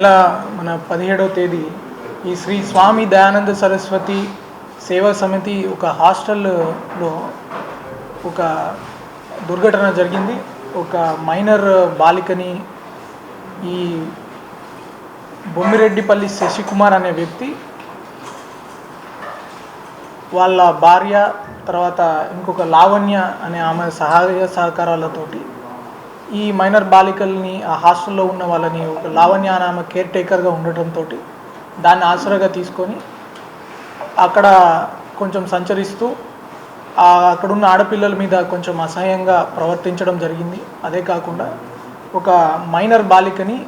ఇలా మన పదిహేడవ తేదీ ఈ శ్రీ స్వామి దయానంద సరస్వతి సేవా సమితి ఒక హాస్టల్లో ఒక దుర్ఘటన జరిగింది. ఒక మైనర్ బాలికని ఈ బొమ్మిరెడ్డిపల్లి శశికుమార్ అనే వ్యక్తి వాళ్ళ భార్య తర్వాత ఇంకొక లావణ్య అనే ఆమె సహాయ సహకారాలతోటి ఈ మైనర్ బాలికల్ని ఆ హాస్టల్లో ఉన్న వాళ్ళని ఒక లావణ్య ఆమె కేర్ టేకర్గా ఉండటంతో దాన్ని ఆసరాగా తీసుకొని అక్కడ కొంచెం సంచరిస్తూ అక్కడున్న ఆడపిల్లల మీద కొంచెం అసహ్యంగా ప్రవర్తించడం జరిగింది. అదే కాకుండా ఒక మైనర్ బాలికని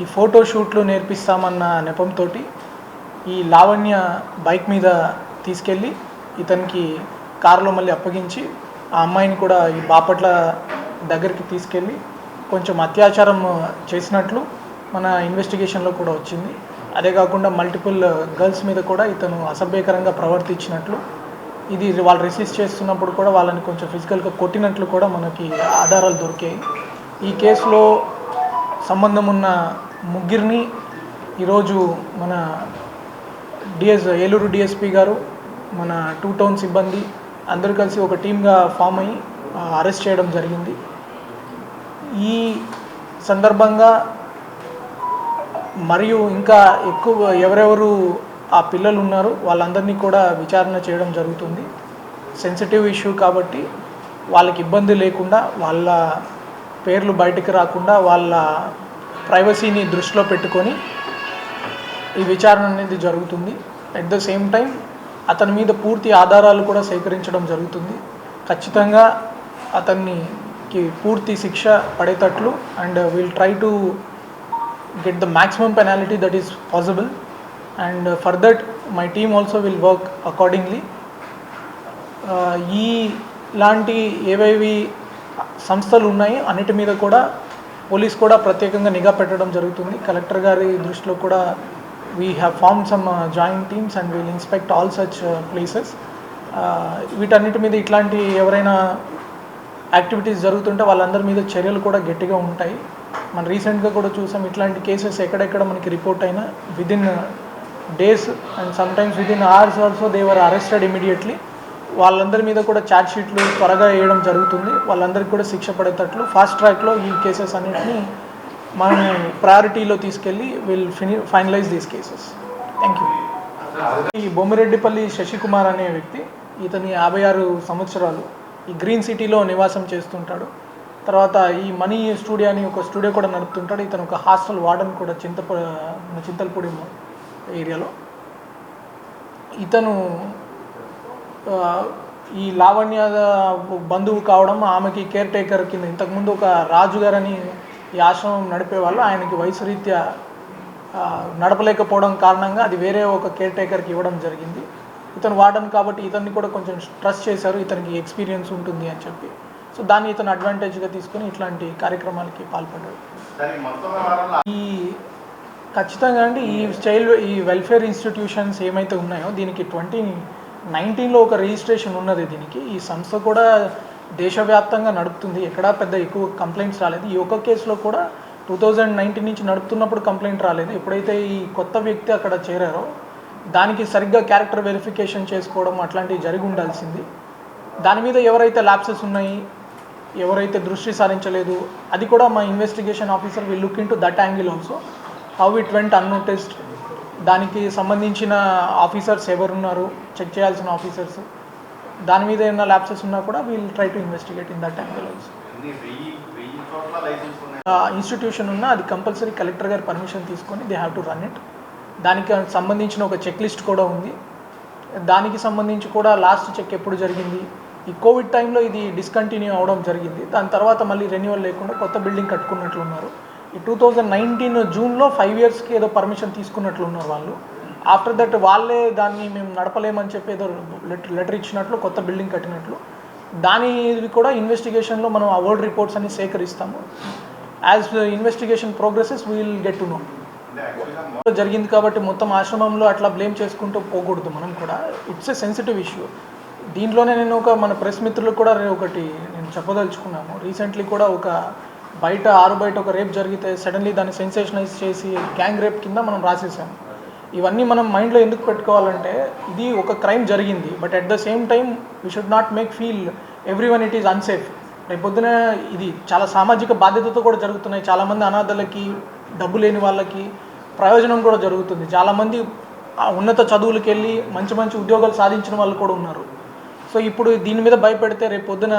ఈ ఫోటో షూట్లు నేర్పిస్తామన్న నెపంతో ఈ లావణ్య బైక్ మీద తీసుకెళ్ళి ఇతనికి కారులో మళ్ళీ అప్పగించి ఆ అమ్మాయిని కూడా ఈ బాపట్ల దగ్గరికి తీసుకెళ్ళి కొంచెం అత్యాచారం చేసినట్లు మన ఇన్వెస్టిగేషన్లో కూడా వచ్చింది. అదే కాకుండా మల్టిపుల్ గర్ల్స్ మీద కూడా ఇతను అసభ్యకరంగా ప్రవర్తించినట్లు ఇది వాళ్ళు రిసీవ్ చేస్తున్నప్పుడు కూడా వాళ్ళని కొంచెం ఫిజికల్గా కొట్టినట్లు కూడా మనకి ఆధారాలు దొరికాయి. ఈ కేసులో సంబంధం ఉన్న ముగ్గురిని ఈరోజు మన డిఎస్ ఏలూరు డిఎస్పి గారు మన టూ టౌన్ సిబ్బంది అందరూ కలిసి ఒక టీమ్గా ఫామ్ అయ్యి అరెస్ట్ చేయడం జరిగింది. ఈ సందర్భంగా మరియు ఇంకా ఎక్కువ ఎవరెవరు ఆ పిల్లలు ఉన్నారు వాళ్ళందరినీ కూడా విచారణ చేయడం జరుగుతుంది. సెన్సిటివ్ ఇష్యూ కాబట్టి వాళ్ళకి ఇబ్బంది లేకుండా వాళ్ళ పేర్లు బయటకు రాకుండా వాళ్ళ ప్రైవసీని దృష్టిలో పెట్టుకొని ఈ విచారణ అనేది జరుగుతుంది. అట్ ద సేమ్ టైం అతని మీద పూర్తి ఆధారాలు కూడా సేకరించడం జరుగుతుంది. ఖచ్చితంగా అతన్ని కి పూర్తి శిక్ష పడేటట్లు and will try to get the maximum penalty that is possible and for that my team also will work accordingly ఈ లాంటి ఏవేవి సంస్థలు ఉన్నాయి అన్నిటి మీద కూడా పోలీస్ కూడా ప్రత్యేకంగా నిఘా పెట్టడం జరుగుతుంది. కలెక్టర్ గారి దృష్టిలో కూడా we have form some joint teams and will inspect all such places వీటన్నిటి మీద ఇట్లాంటి ఎవరైనా యాక్టివిటీస్ జరుగుతుంటే వాళ్ళందరి మీద చర్యలు కూడా గట్టిగా ఉంటాయి. మనం రీసెంట్గా కూడా చూసాం ఇట్లాంటి కేసెస్ ఎక్కడెక్కడ మనకి రిపోర్ట్ అయినా within days and sometimes within hours also they were arrested immediately. వాళ్ళందరి మీద కూడా ఛార్జ్ షీట్లు త్వరగా వేయడం జరుగుతుంది. వాళ్ళందరికీ కూడా శిక్ష పడేటట్లు ఫాస్ట్ ట్రాక్లో ఈ కేసెస్ అన్నింటినీ మనం ప్రయారిటీలో తీసుకెళ్ళి will fini finalize these cases. Thank you. ఈ బొమ్మిరెడ్డిపల్లి శశికుమార్ అనే వ్యక్తి ఇతని యాభై ఆరు సంవత్సరాలు ఈ గ్రీన్ సిటీలో నివాసం చేస్తుంటాడు. తర్వాత ఈ మనీ స్టూడియో అని ఒక స్టూడియో కూడా నడుపుతుంటాడు. ఇతను ఒక హాస్టల్ వార్డన్ కూడా చింతప చింతలపూడి ఏరియాలో. ఇతను ఈ లావణ్య బంధువు కావడం ఆమెకి కేర్ టేకర్ కింద ఇంతకుముందు ఒక రాజుగారని ఈ ఆశ్రమం నడిపేవాళ్ళు ఆయనకి వయసు రీత్యా నడపలేకపోవడం కారణంగా అది వేరే ఒక కేర్ టేకర్కి ఇవ్వడం జరిగింది. ఇతను వాడను కాబట్టి ఇతన్ని కూడా కొంచెం ట్రస్ట్ చేశారు ఇతనికి ఎక్స్పీరియన్స్ ఉంటుంది అని చెప్పి. సో దాన్ని ఇతను అడ్వాంటేజ్గా తీసుకొని ఇట్లాంటి కార్యక్రమాలకి పాల్పడ్డాడు. ఈ ఖచ్చితంగా అండి ఈ చైల్డ్ ఈ వెల్ఫేర్ ఇన్స్టిట్యూషన్స్ ఏమైతే ఉన్నాయో దీనికి ట్వంటీ నైన్టీన్లో ఒక రిజిస్ట్రేషన్ ఉన్నది దీనికి. ఈ సంస్థ కూడా దేశవ్యాప్తంగా నడుపుతుంది. ఎక్కడా పెద్ద ఎక్కువ కంప్లైంట్స్ రాలేదు. ఈ ఒక్క కేసులో కూడా టూ థౌజండ్ నైన్టీన్ నుంచి నడుపుతున్నప్పుడు కంప్లైంట్ రాలేదు. ఎప్పుడైతే ఈ కొత్త వ్యక్తి అక్కడ చేరారో దానికి సరిగ్గా క్యారెక్టర్ వెరిఫికేషన్ చేసుకోవడం అట్లాంటివి జరిగి ఉండాల్సింది. దాని మీద ఎవరైతే ల్యాప్సెస్ ఉన్నాయి ఎవరైతే దృష్టి సారించలేదు అది కూడా మా investigation officer will look in to that angle also how it went unnoticed దానికి సంబంధించిన ఆఫీసర్స్ ఎవరున్నారు చెక్ చేయాల్సిన ఆఫీసర్స్ దాని మీద ఏమైనా ల్యాప్సెస్ ఉన్నా కూడా we'll try to investigate in that angle also institution ఉన్నా అది కంపల్సరీ కలెక్టర్ గారి పర్మిషన్ తీసుకొని they have to run it దానికి సంబంధించిన ఒక చెక్ లిస్ట్ కూడా ఉంది. దానికి సంబంధించి కూడా లాస్ట్ చెక్ ఎప్పుడు జరిగింది? ఈ కోవిడ్ టైంలో ఇది డిస్కంటిన్యూ అవడం జరిగింది. దాని తర్వాత మళ్ళీ రెన్యువల్ లేకుండా కొత్త బిల్డింగ్ కట్టుకున్నట్లు ఉన్నారు. ఈ టూ థౌజండ్ నైన్టీన్ జూన్లో ఫైవ్ ఇయర్స్కి ఏదో పర్మిషన్ తీసుకున్నట్లు ఉన్నారు వాళ్ళు. ఆఫ్టర్ దట్ వాళ్ళే దాన్ని మేము నడపలేమని చెప్పి ఏదో లెటర్ లెటర్ ఇచ్చినట్లు కొత్త బిల్డింగ్ కట్టినట్లు. దాని కూడా ఇన్వెస్టిగేషన్లో మనం ఆ వర్డ్ రిపోర్ట్స్ అన్ని సేకరిస్తాము. As investigation progresses we'll get to know జరిగింది కాబట్టి మొత్తం ఆశ్రమంలో అట్లా బ్లేమ్ చేసుకుంటూ పోకూడదు మనం కూడా. ఇట్స్ ఎ సెన్సిటివ్ ఇష్యూ దీంట్లోనే నేను ఒక మన ప్రెస్ మిత్రులకు కూడా ఒకటి నేను చెప్పదలుచుకున్నాను రీసెంట్లీ కూడా ఒక బయట ఆరు బయట ఒక రేప్ జరిగితే సడన్లీ దాన్ని సెన్సేషనైజ్ చేసి గ్యాంగ్ రేప్ కింద మనం రాసేసాం. ఇవన్నీ మనం మైండ్లో ఎందుకు పెట్టుకోవాలంటే ఇది ఒక క్రైమ్ జరిగింది. But at the same time we should not make feel everyone it is unsafe రేపొద్దున ఇది చాలా సామాజిక బాధ్యతతో కూడా జరుగుతున్నాయి. చాలామంది అనాథలకి డబ్బు లేని వాళ్ళకి ప్రయోజనం కూడా జరుగుతుంది. చాలామంది ఉన్నత చదువులకు వెళ్ళి మంచి మంచి ఉద్యోగాలు సాధించిన వాళ్ళు కూడా ఉన్నారు. సో ఇప్పుడు దీని మీద భయపెడితే రేపు పొద్దున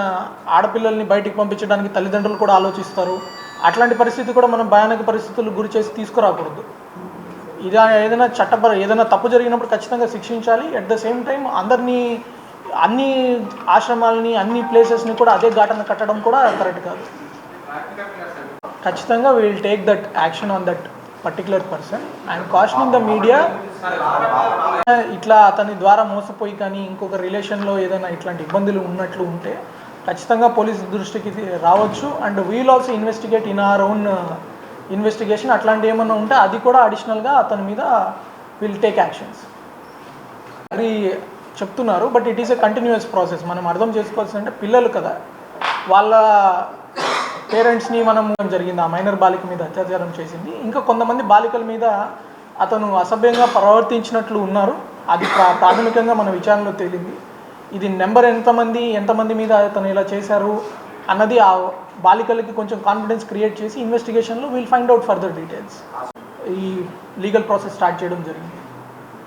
ఆడపిల్లల్ని బయటికి పంపించడానికి తల్లిదండ్రులు కూడా ఆలోచిస్తారు. అట్లాంటి పరిస్థితి కూడా మనం భయానక పరిస్థితులు గురి చేసి తీసుకురాకూడదు. ఇది ఏదైనా చట్టపర ఏదైనా తప్పు జరిగినప్పుడు ఖచ్చితంగా శిక్షించాలి. అట్ ద సేమ్ టైం అందరినీ అన్ని ఆశ్రమాలని అన్ని ప్లేసెస్ని కూడా అదే ఘాటన కట్టడం కూడా కరెక్ట్ కాదు. ఖచ్చితంగా will take that action on that particular person and cautioning the media ఇట్లా అతని ద్వారా మోసపోయి కానీ ఇంకొక రిలేషన్లో ఏదైనా ఇట్లాంటి ఇబ్బందులు ఉన్నట్లు ఉంటే ఖచ్చితంగా పోలీస్ దృష్టికి రావచ్చు. And we'll also investigate in our own investigation అట్లాంటి ఏమైనా ఉంటే అది కూడా అడిషనల్గా అతని మీద విల్ టేక్ యాక్షన్స్ అది చెప్తున్నారు but it is a continuous process మనం అర్థం చేసుకోవాల్సిందంటే పిల్లలు కదా. వాళ్ళ పేరెంట్స్ని మనం జరిగింది? ఆ మైనర్ బాలిక మీద అత్యాచారం చేసింది. ఇంకా కొంతమంది బాలికల మీద అతను అసభ్యంగా ప్రవర్తించినట్లు ఉన్నారు. అది ప్రా ప్రాథమికంగా మన విచారణలో తేలింది. ఇది నెంబర్ ఎంతమంది ఎంతమంది మీద అతను ఇలా చేశారు అన్నది ఆ బాలికలకి కొంచెం కాన్ఫిడెన్స్ క్రియేట్ చేసి ఇన్వెస్టిగేషన్లో will find out further details ఈ లీగల్ ప్రాసెస్ స్టార్ట్ చేయడం జరిగింది.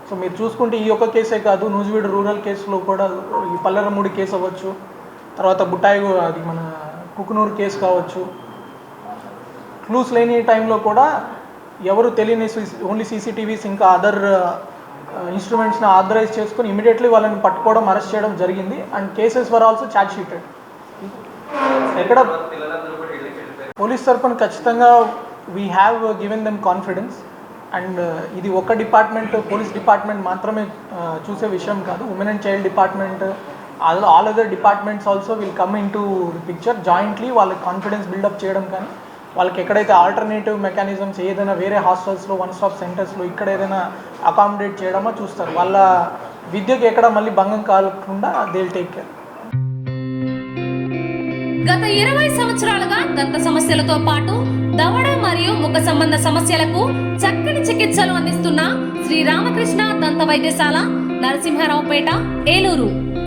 సో మీరు చూసుకుంటే ఈ ఒక్క కేసే కాదు నూజివీడు రూరల్ కేసులో కూడా ఈ పల్లెరమూడి కేసు అవ్వచ్చు. తర్వాత బుట్టాయి అది మన కుకునూరు కేసు కావచ్చు. క్లూస్ లేని టైంలో కూడా ఎవరు తెలియని ఓన్లీ సీసీటీవీస్ ఇంకా అదర్ ఇన్స్ట్రుమెంట్స్ని ఆథరైజ్ చేసుకొని ఇమీడియట్లీ వాళ్ళని పట్టుకోవడం అరెస్ట్ చేయడం జరిగింది. And cases were also charge sheeted. ఎక్కడ పోలీస్ తరఫున ఖచ్చితంగా we have given them confidence and ఇది ఒక డిపార్ట్మెంట్ పోలీస్ డిపార్ట్మెంట్ మాత్రమే చూసే విషయం కాదు. Women and child department all all other departments also will come in to picture jointly వాళ్ళకి కాన్ఫిడెన్స్ బిల్డప్ చేయడం కానీ వాళ్ళకి ఎక్కడైతే ఆల్టర్నేటివ్ మెకానిజమ్స్ ఏదైనా వేరే హాస్టల్స్లో వన్ స్టాప్ సెంటర్స్లో ఇక్కడ ఏదైనా అకామిడేట్ చేయడమో చూస్తారు. వాళ్ళ విద్యకు ఎక్కడ మళ్ళీ భంగం కాకుండా దేల్ టేక్ కేర్ గత ఇరవై సంవత్సరాలుగా దంత సమస్యలతో పాటు దవడ మరియు ముఖ సంబంధ సమస్యలకు చక్కని చికిత్సలు అందిస్తున్న శ్రీ రామకృష్ణ దంత వైద్యశాల నరసింహారావుపేట ఏలూరు.